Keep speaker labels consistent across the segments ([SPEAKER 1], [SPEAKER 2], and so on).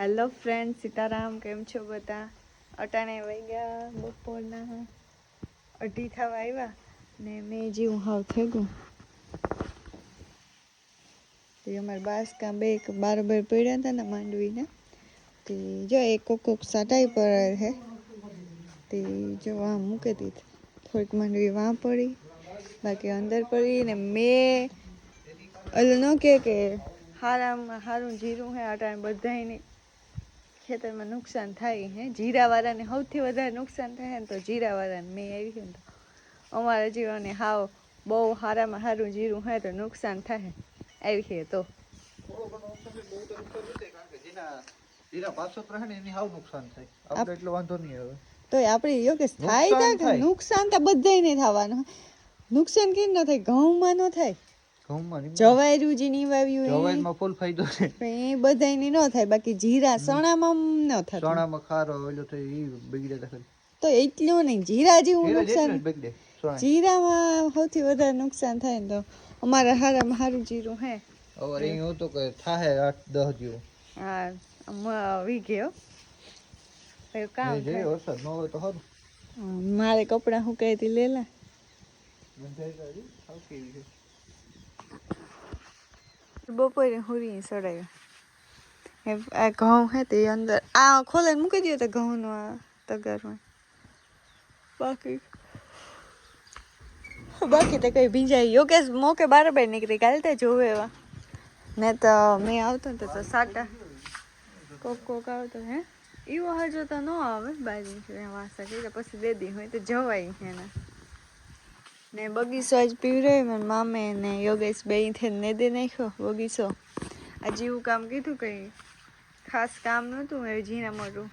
[SPEAKER 1] Hello friend Sitaram, કેમ છો બધા? અટાણે વહી ગયા બપોરના. અઢી થવા આવ્યા ને મેં જેવું હાવ થઈ ગયું તે અમારા બાસ કાં બે બારોબર પડ્યા હતા ને માંડવીને. તે જો એક કોક કોક સાટાઈ પર હે તે જો આ મૂકી દીધી. થોડીક માંડવી વાં પડી. બાકી અંદર પડી ને મેં એટલે ન કે હારામાં હારું જીરું હે અટાણે બધાયને. ખેતરમાં નુકસાન થાય હે. જીરાવાળાને સૌથી વધારે નુકસાન થાય ને તો જીરાવાળાને મેં આવી છે ને તો. અમારા જીવાને હાવ બહુ સારામાં સારું જીરું હોય તો નુકસાન થાય. આવી છે તો.
[SPEAKER 2] નહીં
[SPEAKER 1] તો આપણે યોગેશ થાય
[SPEAKER 2] નુકસાન
[SPEAKER 1] તા કે
[SPEAKER 2] થાય.
[SPEAKER 1] નુકસાન તો બધાયને થવાનું. નુકસાન કેમ ન થાય? ઘઉંમાં ન થાય?
[SPEAKER 2] નહીં.
[SPEAKER 1] જવાયરું જે નીવાવ્યું એ.
[SPEAKER 2] જવાઈમાં ફૂલ ફાયદો છે.
[SPEAKER 1] એ બધાયને ન થાય બાકી જીરા સણામાં ન થાય
[SPEAKER 2] ચણામાં ખારો ઓલો તો બગડે તો
[SPEAKER 1] તો એટલું નહીં જીરા જેવું નુકસાન. જીરામાં સૌથી વધારે નુકસાન થાય ને તો અમારા હારામાં સારું જીરું હે.
[SPEAKER 2] હવે અહીં હતું કે થાહે આઠ દસ જેવું.
[SPEAKER 1] હા મ- વીઘે કામ થાય.
[SPEAKER 2] તો સારું.
[SPEAKER 1] મારે કપડાં લેલા
[SPEAKER 2] બંધાઈ તો હજી સાવ કેવી છે.
[SPEAKER 1] બપોરે હુરી સડાયો આ ઘઉં હે તે અંદર આ ખોલે મૂકી દો તો ઘઉંનો આ તગારમાં બાકી બાકી તો કઈ ભીંજાય યોગેશ મોકે બારોબાર નીકળી કાલે તે જોવે એવા ને તો મેં આવતો ને તો સાટા કોક કોક આવતો હે એવો હજુ તો ન આવે બાજુ વાસા પછી દે દી હોય તો જવાય એના ને બગીચો આજ પીવડાવ્યો મને મામે ને યોગેશ બે થઈને ને દે નાખ્યો બગીચો. આ જેવું કામ કીધું કંઈ? ખાસ કામ નહોતું એ ઝીણા મોટું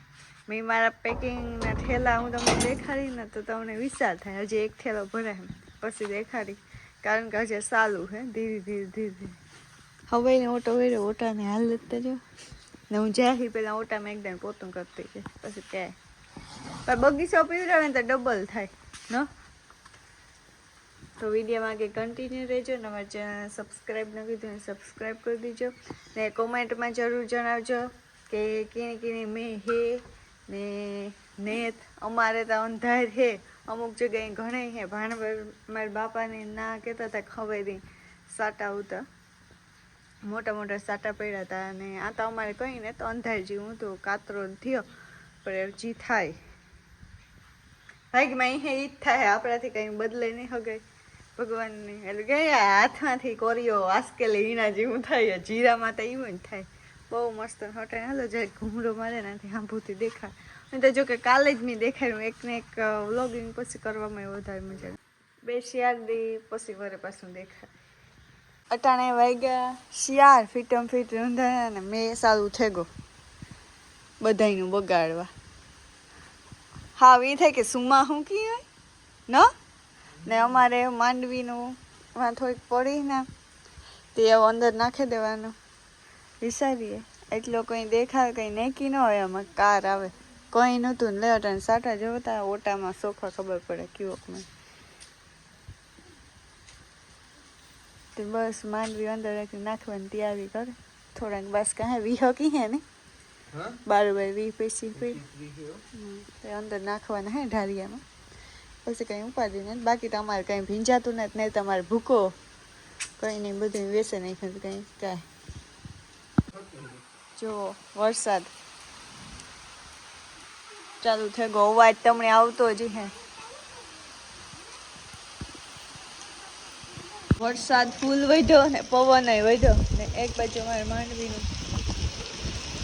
[SPEAKER 1] મેં મારા પેકિંગના થેલા હું તમને દેખાડી ને તો તમને વિચાર થાય. હજી એક થેલો ભરાય પછી દેખાડી. કારણ કે હજી સાલું હે ધીરે ધીરે ધીરે ધીરે. હવે ને ઓટો વેડ્યો ઓટાને હાલ લેતા જો. ને હું જ્યાંથી પહેલાં ઓટામાં એકદમ પોતું કરતી છે પછી ક્યાંય પણ બગીચો પીવડાવે ને તો ડબલ થાય, ન? તો વિડીયોમાં આગળ કન્ટિન્યુ રહેજો અને અમારી ચેનલ સબસ્ક્રાઈબ ન કીધું સબસ્ક્રાઈબ કરી દીજો ને કોમેન્ટમાં જરૂર જણાવજો કે કીને કીને મેં હે ને નેત, અમારે તો અંધાર હે, અમુક જગ્યાએ ઘણે હે. ભાણભર મારા બાપાને ના કહેતા હતા ખવેરી સાટા ઉતા. મોટા મોટા સાટા પડ્યા હતા અને આ તો અમારે કંઈ ને તો અંધાર જેવું તો કાતરો થયો, પણ જી થાય. ભાઈ અહીં ઈ જ થાય, આપણાથી કંઈ બદલે નહીં હગાય. ભગવાનની. એટલે કે હાથમાંથી કોરિયો વાસ્કેલી ઈના જેવું થાય જીરામાં તો એવું જ થાય. બહુ મસ્ત હોટે. હાલો જાય ઘૂમરો મારે નાથી આંભૂથી દેખાય. અને તો જો કે કાલે જ મેં દેખાયું એકને એક વ્લોગિંગ પછી કરવામાં વધારે મજા બે શિયાળ દી પછી વરે પાછું દેખાય. અટાણે વાગ્યા શિયાળ ફીટમ ફીટ રૂંધાયા અને મેં સારું થઈ ગયો. બધાયનું બગાડવા. હા એ થાય કે સુમા હું કી ન? ને અમારે માંડવીનું એમાં થોડીક પડી ને તે અંદર નાખી દેવાનું. વિચારીએ એટલો કંઈ દેખાય કંઈ નેકી ન હોય આમાં કાર આવે. કંઈ નહોતું ને લેટ અને સાટા જોતા ઓટામાં સોખા ખબર પડે ક્યુઓકમાં તે બસ માંડવી અંદર રાખી નાખવાની તૈયારી કરે. થોડાક બસ કાંઈ વીહ કી હે ને?
[SPEAKER 2] હા?
[SPEAKER 1] બારોબાર વીહ પૈસી પી.
[SPEAKER 2] ઈ છે હો.
[SPEAKER 1] તે અંદર નાખવાના હે ઢારિયામાં. પછી કંઈ ઉપાડી નથી. બાકી તમારે કંઈ ભીંજાતું નથી, નહીં તમારે ભૂકો. કંઈ નહીં બધું વેસે નાખ્યું કંઈ કાંઈ. જો વરસાદ. ચાલુ થઈ ગયો. અવાજ તમને આવતો જ હે. વરસાદ ફૂલ વધ્યો ને પવન વધ્યો ને એક બાજુ અમારે માંડવીનું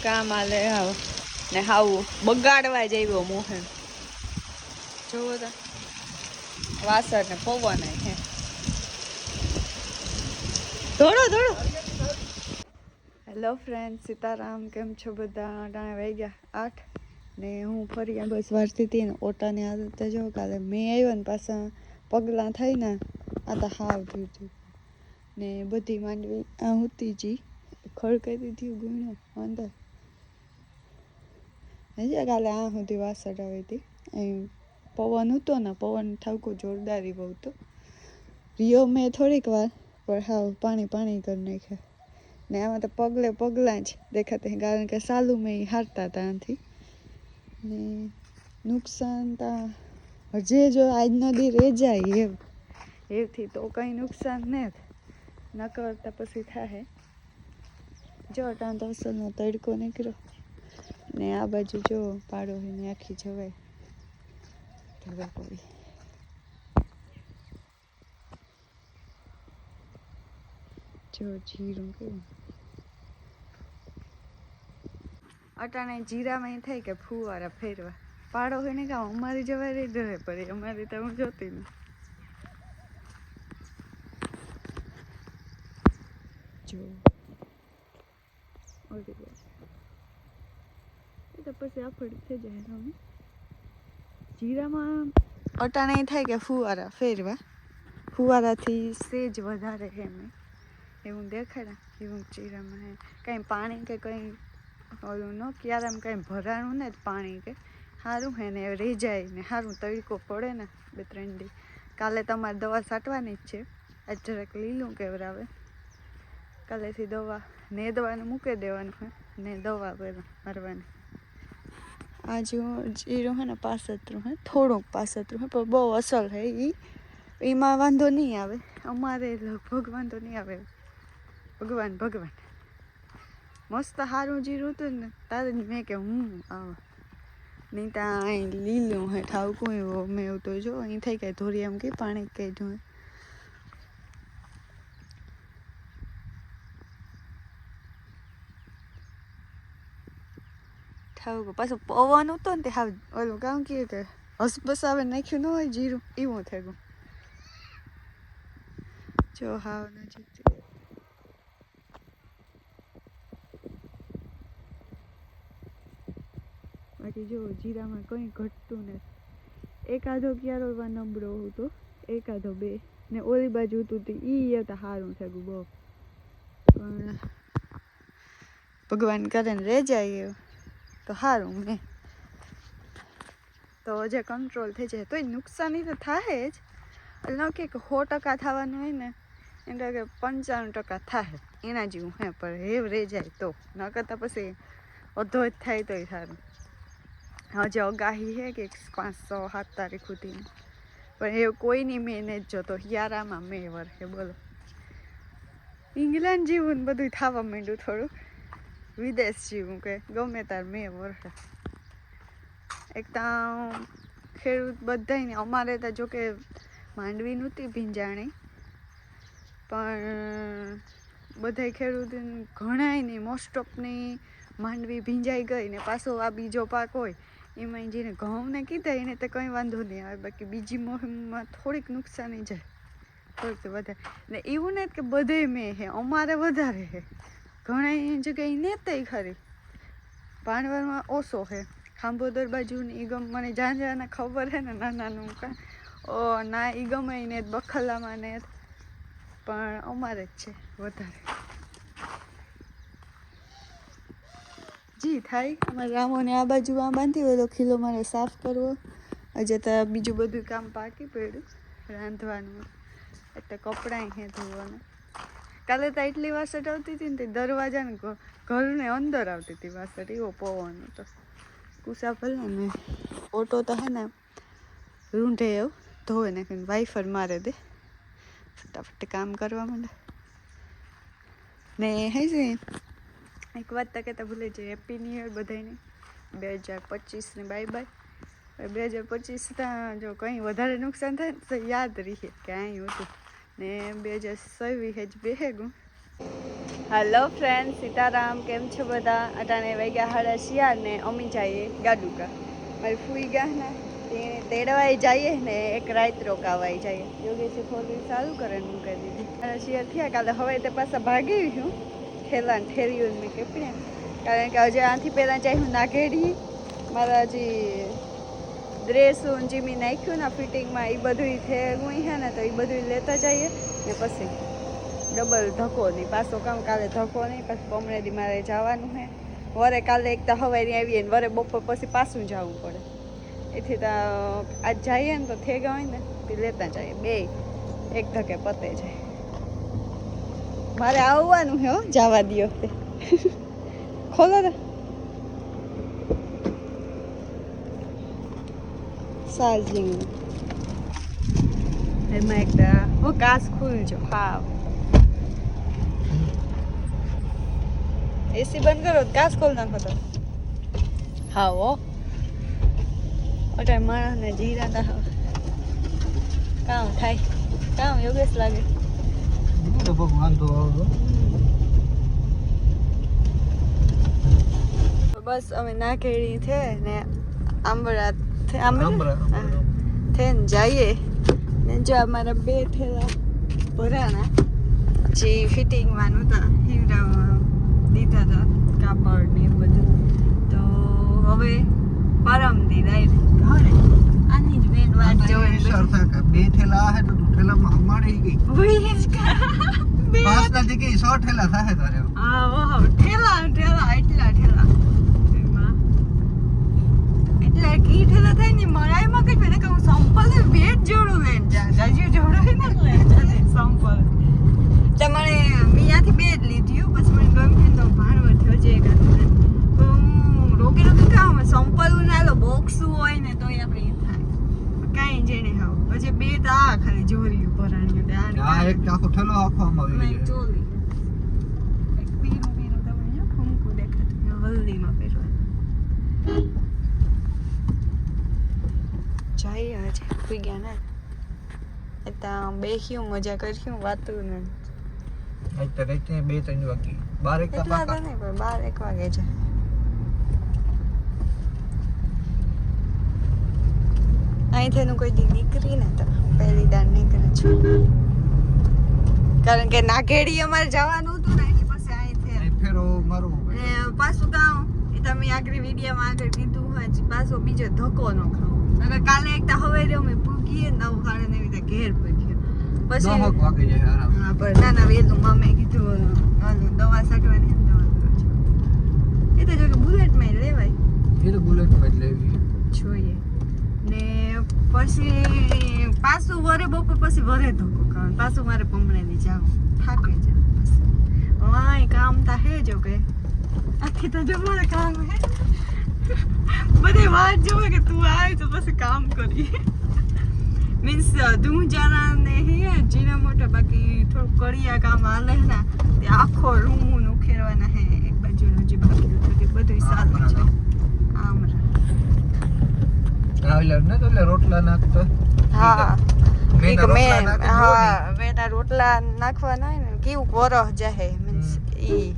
[SPEAKER 1] કામ આલે આવ. ને હાવું બગાડવા જેવો મોહન. જોવો તો. વાસણ ને પવન હે દોડો દોડો હેલો ફ્રેન્ડ સીતારામ કેમ છો બધા? અટાણે વાઈ ગયા આઠ. ને હું ફરી આ બસ વારતી હતી ને ઓટાની આદત તો જો કાલે મેં આવ્યો ને પાછા પગલાં થઈ ને આ તો હાવ થયું ને બધી માંડવી આ હુતી જી ખડકાઈ દીધી ગુણ્યો અંદર. હજી કાલે આ સુધી વાસણ આવી હતી. અહીં પવન હતો ને, પવન ઠાવકો જોરદારી બહુ તો. રિયો મેં થોડીક વાર, પણ હાવ પાણી પાણી કરી નાખ્યા. ને આમાં તો પગલે પગલાં જ દેખાતા હે, કારણ કે સાલું મેં હારતા આનાથી ને નુકસાન તા, હજી જો આજનો દી રહી જાય એવ, એવથી તો કંઈ નુકસાન ને ન કરતા પછી થાય જો તો અસલનો તડકો નીકળ્યો. ને આ બાજુ જો પાડો આખી જવાય. ધોવા પડી જો જીરું કેવું અટાણે જીરામાં એ થાય કે ફુવારા ફેરવા પાડો હોય ને કામ અમારી જવાય ડરે પડે અમારી તો હું જોતી નહીં જો ઓકે. એ તો પછી આફડ થઈ જાય રમી જીરામાં અટાણે થાય કે ફુવારા ફેરવા. ફુવારાથી સેજ વધારે હે મેં એવું દેખાડા, એવું જીરામાં કાંઈ પાણી કે કંઈ ઓલું ન ક્યારામાં કાંઈ ભરાણું ને પાણી કે. સારું હે ને રહી જાય ને. સારું તડકો પડે ને બે ત્રણ દી. કાલે તમારે દવા છાંટવાની જ છે. આજ જરાક લીલું કેવરાવે. કાલેથી દવા ને દવાને મૂકી દેવાનું ને દવા પહેલાં મારવાની આ જો જીરું હે ને પાસતરું હે, થોડુંક પાસતરું હે, પણ બહુ અસલ હે એ એમાં વાંધો નહીં આવે. અમારે લગભગ વાંધો નહીં આવે. ભગવાન ભગવાન. મસ્ત સારું જીરું હતું ને, તારે જ મેં કે હું આવા. નહીં ત્યાં અહીં લીલું હે, ઠાવકું એવું મેં તો જો, અહીં થઈ કાંઈ ધોરી એમ કે પાણી કંઈ જોઈ ઠાવકું પાછું પવન હતો ને તે હા ઓલું કામ કે હસબસ આવે નાખ્યું ન હોય જીરું એવું થઈ ગયું જો હાવ નજીક બાકી જો જીરામાં કંઈ ઘટતું નથી એકાદો ક્યારો એવા નબળો હતો એકાદો બે ને ઓલી બાજુ હતું તો ઈ હતા સારું થયું બહુ પણ ભગવાન કરે ને જાય એવું તો સારું મેં તો જે કંટ્રોલ થઈ જાય, તોય નુકસાની તો થાય જ. એટલે ન કે સો ટકા થવાનું હોય ને, એટલે કે પંચાણું ટકા થાય એના જેવું હે, પણ હેવ રહી જાય તો. ન કરતાં પછી અડધો જ થાય તોય સારું. હજે અગાહી હે કે પાંચસો સાત તારીખ સુધીની પણ એ કોઈની મેં નથી જોતો. હિયારામાં મેં વર્ષે બોલો. ઇંગ્લેન્ડ જેવું બધું થવા માંડ્યું થોડુંક. વિદેશ જેવું કે, ગમે તાર મેં વર્ષે. એક તો ખેડૂત બધાય અમારે તો જોકે માંડવી નહોતી ભીંજાણી, પણ બધાય ખેડૂત ઘણાય નહીં મોસ્ટ ઓફની માંડવી ભીંજાઈ ગઈ ને પાછો આ બીજો પાક હોય એમાં જેને ઘઉંને કીધા એને તો કંઈ વાંધો નહીં આવે, બાકી બીજી મોહિમમાં થોડીક નુકસાની જાય. થોડીક વધારે. ને એવું નથી કે બધે મેં હે, અમારે વધારે હે. ઘણા જગ્યાએ નેતાય ખરી. ભાણવરમાં ઓછો હે. ખાંભોદર બાજુ એ ગમ મને જાણ જાને ખબર હે ને નાનાનું કા, ઓ ના એ ગમે ને બખલામાં ને પણ અમારે જ છે વધારે. જી, થાય. અમારે રામોને આ બાજુ આ બાંધી હોય તો ખીલો મારે સાફ કરવો. હજે તો બીજું બધું કામ પાકી પડ્યું. રાંધવાનું. એટલે કપડાં હે ધોવાના. કાલે તો એટલી વાસટ આવતી હતી ને તે દરવાજા ને ઘરને અંદર આવતી હતી વાસટ એવો પવન હતો કુસા ભલે ને ઓટો તો હે ને રૂંઢે એવું ધોવે નાખીને વાઈફર મારે દે. ફટાફટ કામ કરવા માંડે. ને હે છે એક વાત તો કહેતા ભૂલે જઈએ હેપી ન્યુ યર બધાને બે હજાર પચીસને બાય બાય બે હજાર પચીસ જો કંઈ વધારે નુકસાન થાય તો યાદ રહીએ કે અહીં હતું. ને બે હજાર છવ્વીસ જ બેહેગું હેલો ફ્રેન્ડ સીતારામ, કેમ છો બધા? અટાણે વાગ્યા હાડા શિયાળ ને અમી જઈએ ગાડુકા. મારી ફૂઈ ગયા ને તે તેડવાય જઈએ ને એક રાત રોકાવાય જઈએ. યોગેશે ફોર ચાલુ કરે ને મૂકી દીધી. અને શિયાળ થયા, કાલે હવે તે પાછા ભાગી હું ઠેલા ને ઠેર્યું મેં કે કારણ કે હજી આથી પહેલાં જાય હું નાગેડી મારા હજી ડ્રેસું જે મેં નાખ્યું ને ફિટિંગમાં એ બધું થયું હે ને તો એ બધું લેતા જઈએ ને પછી ડબલ ધક્કો નહીં, પાછો કામ કાલે ધક્કો નહીં, પછી પમણેથી મારે જવાનું છે વરે કાલે એક તો હવાઈ આવીએ ને વરે બપોર પછી પાછું જવું પડે. એથી તો આજ જઈએ ને તો થઈ ગયા હોય ને તે લેતા જઈએ. બે, એક ધકે પતે જાય. મારે આવવાનું હો જવા દો તે ખોલો ને. મસાજિંગ એમાં એકદા ઓ કાચ ખુલજો હા એસી બંધ કરો કાચ ખોલ નાખો તો હા ઓ અટાય માણસને જીરા તા કામ થાય કામ યોગેશ લાગે
[SPEAKER 2] ભગવાન
[SPEAKER 1] તો બસ અમે ના કેળી છે ને આંબળા હા. થઈને જઈએ. ને જો અમારા બે થેલા ભરાના જે ફિટિંગમાં નહોતા હીરા દીધા હતા કાપડ ને એવું બધું. તો હવે પરમદી રાઈડ ઘરે. આની જ મેન વાત જોવે
[SPEAKER 2] બે થેલા હે તો થેલામાં હમાડી ગઈ.
[SPEAKER 1] બે
[SPEAKER 2] પાંચ નથી કે 100 થેલા થાય તારે.
[SPEAKER 1] આ વાહ ઠેલા ઠેલા એટલા ઠેલા એમાં એટલા કી ઠેલા થાય ને મરાઈમાં કઈ મને કહું સંપલ બેટ જોડું લઈને જા જાજી જોડું ને લઈને જા સંપલ તમારે મેં ત્યાંથી બે જ લીધી હો. પછી મને ગમ્યું ને તો ભાણવડ થયો છે એક હાથમાં. તો હું રોકી રોકી કામ સંપલ ના હોય ને તોય આપણે થાય. કાંઈ જેને હાવ. પછી બે તો આ ખાલી જોરી ભરાણી
[SPEAKER 2] આ એક આખો થેલો આખો આમાં આવી
[SPEAKER 1] એક ચોલી. એક પીરું પીરું તમે જો દેખાતું. હલ્દીમાં પહેરવાનું. જઈએ આજે. સુઈ ગયા ને? એ ત્યાં બેસ્યું મજા કર્યું વાતું ને.
[SPEAKER 2] અત્યારે બે ત્રણ વાગે. બાર એક
[SPEAKER 1] પણ બાર એક વાગે છે. અહીંથી કોઈ દી નીકળી ને તો પહેલી દાર નીકળે છે. કારણ કે નાગેડી અમારે જવાનું હતું ને એટલે પછી અહીંથી
[SPEAKER 2] ફેરો મારો
[SPEAKER 1] પાછું ગાઉં એ તમે આગળ વિડીયોમાં આગળ કીધું હોય જ પાછો બીજો ધક્કો ન ખાવ. કાલે એક તો હવે રહ્યો મેં પૂગીએ નવ સાડે નવ રીતે ઘેર પગ્યો. પછી
[SPEAKER 2] દહક વાગી જાય આરામ.
[SPEAKER 1] હા પણ ના ના વેલું મામે કીધું દવા સાટવાની દવા એ તો જો કે બુલેટમાં લેવાય.
[SPEAKER 2] એ તો બુલેટમાં જ લેવી.
[SPEAKER 1] જોઈએ. પછી પાછું વરે બપોર પછી વરે ધોકો ખાવાનું. પાછું મારે પમણેલી જાવ. થાકે છે. વાય કામ તા હે જો કે. આખી તો જો મારે કામ હે. બધી વાત જોવે કે તું આવે તો પછી કામ કરી મીન્સ તું જાના ને હે જીના મોટા બાકી થોડું કડિયા કામ હાલે ને. તે આખો રૂમ ઉખેરવાના હે એક બાજુનું જે બાકી હતું તે બધું સારું છે આમ રે.
[SPEAKER 2] એટલે ને તો એટલે રોટલા નાખતો.
[SPEAKER 1] હા હા. મેના રોટલા નાખવાના હોય ને કેવું વરહ જાહે મીન્સ ઈ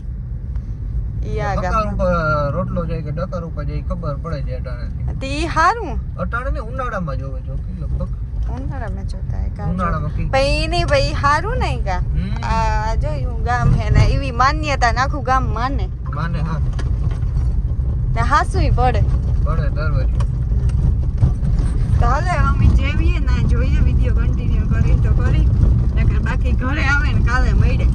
[SPEAKER 1] ઈ
[SPEAKER 2] ડકાર
[SPEAKER 1] આગા
[SPEAKER 2] ઉપર રોટલો જાય કે ડકાર ઉપર જાય ખબર પડે છે અટાણે
[SPEAKER 1] તે હારું.
[SPEAKER 2] અટાણે ને ઉનાળામાં જોવે જો લગભગ
[SPEAKER 1] ઉનાળામાં જોતા હે કાં
[SPEAKER 2] ઉનાળામાં
[SPEAKER 1] હારું નહીં કા આ જોયું ગામ હે ને એવી માન્યતા ને આખું ગામ માને.
[SPEAKER 2] માને હા.
[SPEAKER 1] ને હાસુય પડે.
[SPEAKER 2] પડે
[SPEAKER 1] તો કાલે અમે જેવીએ ને જોઈએ વીડિયો કન્ટિન્યુ કરી તો કરી. બાકી ઘરે આવે ને કાલે મળે